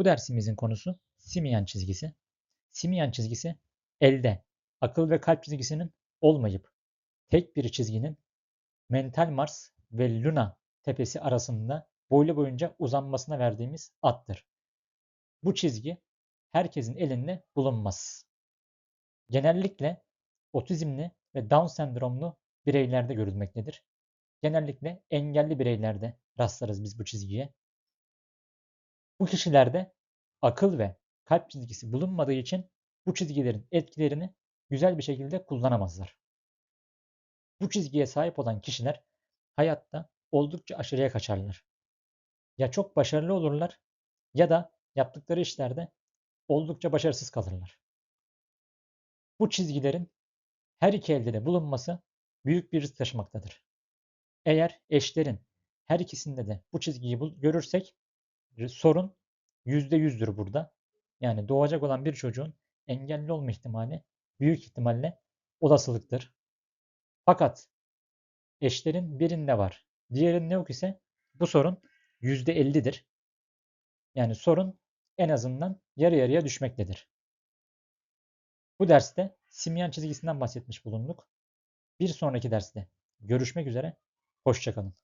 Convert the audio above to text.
Bu dersimizin konusu simyan çizgisi. Simyan çizgisi elde akıl ve kalp çizgisinin olmayıp tek bir çizginin mental Mars ve Luna tepesi arasında boylu boyunca uzanmasına verdiğimiz addır. Bu çizgi herkesin elinde bulunmaz. Genellikle otizmli ve Down sendromlu bireylerde görülmektedir. Genellikle engelli bireylerde rastlarız biz bu çizgiye. Bu kişilerde akıl ve kalp çizgisi bulunmadığı için bu çizgilerin etkilerini güzel bir şekilde kullanamazlar. Bu çizgiye sahip olan kişiler hayatta oldukça aşırıya kaçarlar. Ya çok başarılı olurlar ya da yaptıkları işlerde oldukça başarısız kalırlar. Bu çizgilerin her iki elde de bulunması büyük bir risk taşımaktadır. Eğer eşlerin her ikisinde de bu çizgiyi görürsek sorun %100'dür burada. Yani doğacak olan bir çocuğun engelli olma ihtimali büyük ihtimalle olasılıktır. Fakat eşlerin birinde var, diğerinde yok ise bu sorun %50'dir. Yani sorun en azından yarı yarıya düşmektedir. Bu derste simyan çizgisinden bahsetmiş bulunduk. Bir sonraki derste görüşmek üzere. Hoşçakalın.